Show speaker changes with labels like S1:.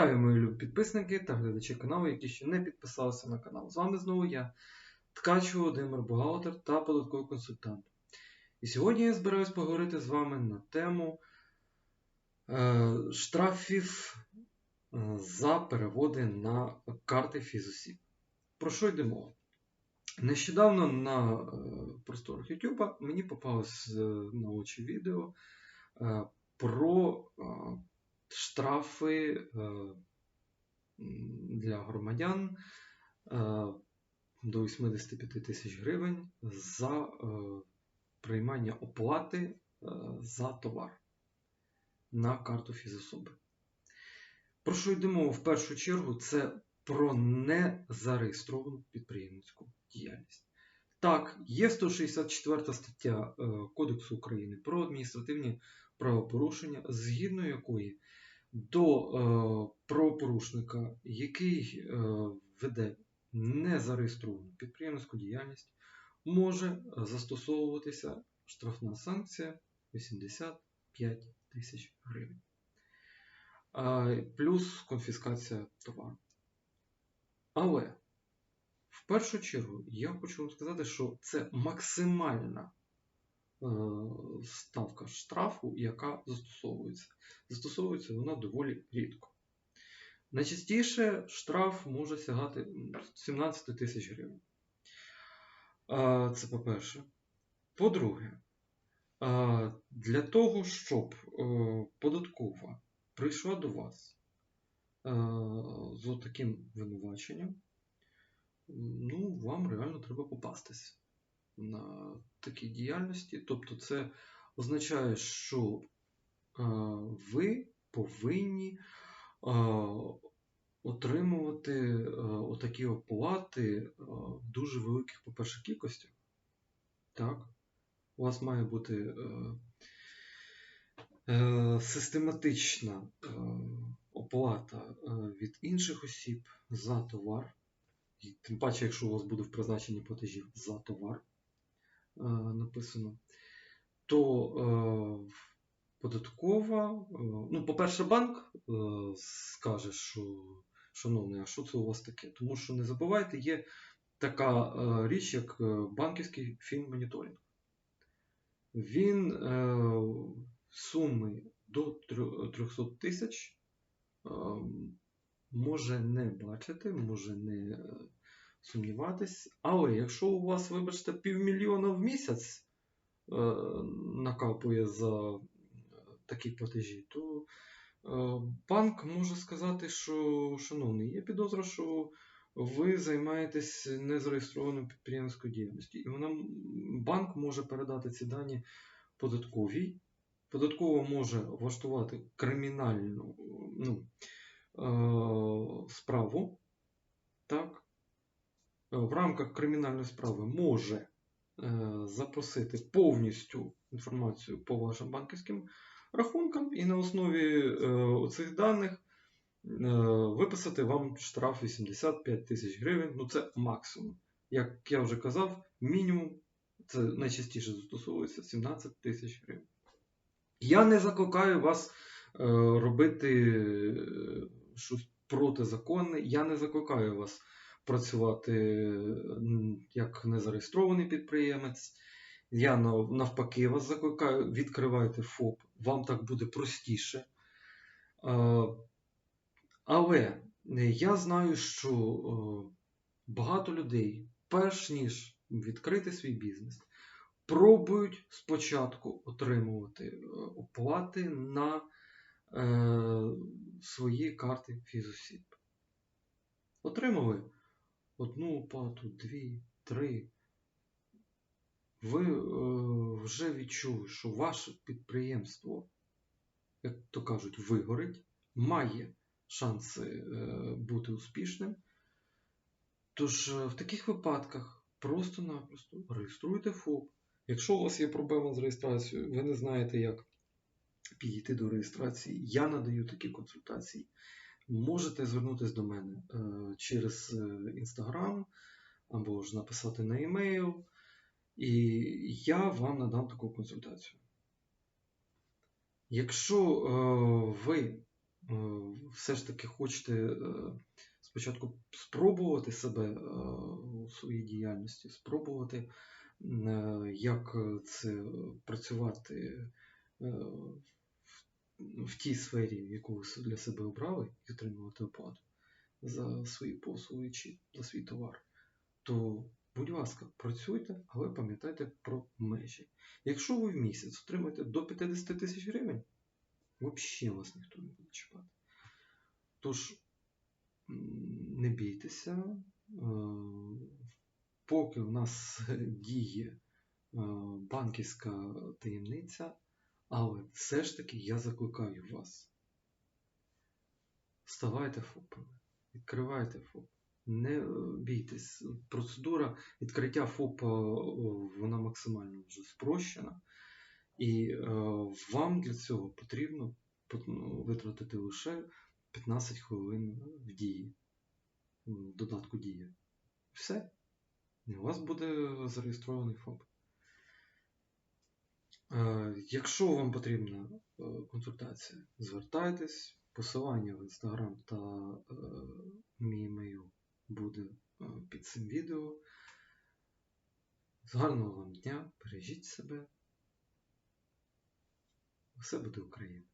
S1: Вітаю, мої любі підписники та глядачі каналу, які ще не підписалися на канал. З вами знову я, Ткач Володимир Бухгалтер та податковий консультант. І сьогодні я збираюсь поговорити з вами на тему е, штрафів е, за переводи на карти фізосіб. Про що йде мова? Нещодавно на е, просторах YouTube мені попалось е, на очі відео е, про е, штрафи е, для громадян е, до 85 тисяч гривень за е, приймання оплати за товар на карту фізособи. Про що йде мова в першу чергу? Це про незареєстровану підприємницьку діяльність. Так, є 164 стаття Кодексу України про адміністративні правопорушення, згідно якої до е, правопорушника, який е, веде незареєстровану підприємницьку діяльність, може застосовуватися штрафна санкція 85 тисяч гривень. Плюс конфіскація товару. Але в першу чергу я хочу вам сказати, що це максимальна ставка штрафу, яка застосовується. Застосовується вона доволі рідко. Найчастіше штраф може сягати 17 тисяч гривень. Е, Це по-перше. По-друге, е, для того, щоб е, податкова прийшла до вас е, з таким винуваченням, ну, вам реально треба попастися на такій діяльності. Тобто, це означає, що е, ви повинні е, отримувати е, отакі оплати в дуже великих, по-перше, кількостях. Так? У вас має бути систематична оплата від інших осіб за товар. І тим паче, якщо у вас буде в призначенні платежів за товар написано, то е, податкова, е, ну, по-перше, банк е, скаже, що, шановний, а що це у вас таке? Тому що не забувайте, є така е, річ, як е, банківський фінмоніторинг. Він е, суми до 300 тисяч е, може не бачити, може не е, сумніватись. Але якщо у вас, вибачте, півмільйона в місяць е, накапує за е, такі платежі, то е, банк може сказати, що, шановний, є підозра, що ви займаєтесь незареєстрованою підприємською діяльністю. І вона, банк може передати ці дані податковій. Податкова може влаштувати кримінальну ну, е, справу. Так? Е, В рамках кримінальної справи може е, запросити повністю інформацію по вашим банківським рахункам і на основі е, цих даних виписати вам штраф 85 тисяч гривень. Ну це максимум. Як я вже казав, мінімум це найчастіше застосовується 17 тисяч гривень. Я не закликаю вас робити щось протизаконне. Я не закликаю вас працювати як незареєстрований підприємець. Я навпаки вас закликаю, відкривайте ФОП, вам так буде простіше. Але я знаю, що багато людей, перш ніж відкрити свій бізнес, пробують спочатку отримувати е, оплати на е, свої карти фізосіб. Отримали одну оплату, дві, три. Ви е, вже відчули, що ваше підприємство, як то кажуть, вигорить, має шанси е, бути успішним. Тож е, в таких випадках просто-напросто реєструйте ФОП. Якщо у вас є проблема з реєстрацією, ви не знаєте, як підійти до реєстрації, я надаю такі консультації. Можете звернутися до мене е, через Інстаграм або ж написати на емейл, і я вам надам таку консультацію. Якщо е, ви все ж таки хочете е, спочатку спробувати себе е, у своїй діяльності, спробувати, е, як це працювати е, в, в тій сфері, яку ви для себе обрали, і отримувати оплату за свої послуги чи за свій товар, то, будь ласка, працюйте, але пам'ятайте про межі. Якщо ви в місяць отримаєте до 50 тисяч гривень, взагалі вас ніхто не буде чіпати. Тож, не бійтеся, е, поки у нас діє е, банківська таємниця, але все ж таки я закликаю вас. Ставайте ФОПами, відкривайте ФОП. Не е, бійтесь. Процедура відкриття ФОПа вона максимально вже спрощена. І е, вам для цього потрібно ну, витратити лише 15 хвилин в дії, в додатку дія. Все. І у вас буде зареєстрований ФОП. Е, Якщо вам потрібна е, консультація, звертайтесь. Посилання в Instagram та е, мій емейл буде під цим відео. Гарного вам дня, бережіть себе. Все буде Україна!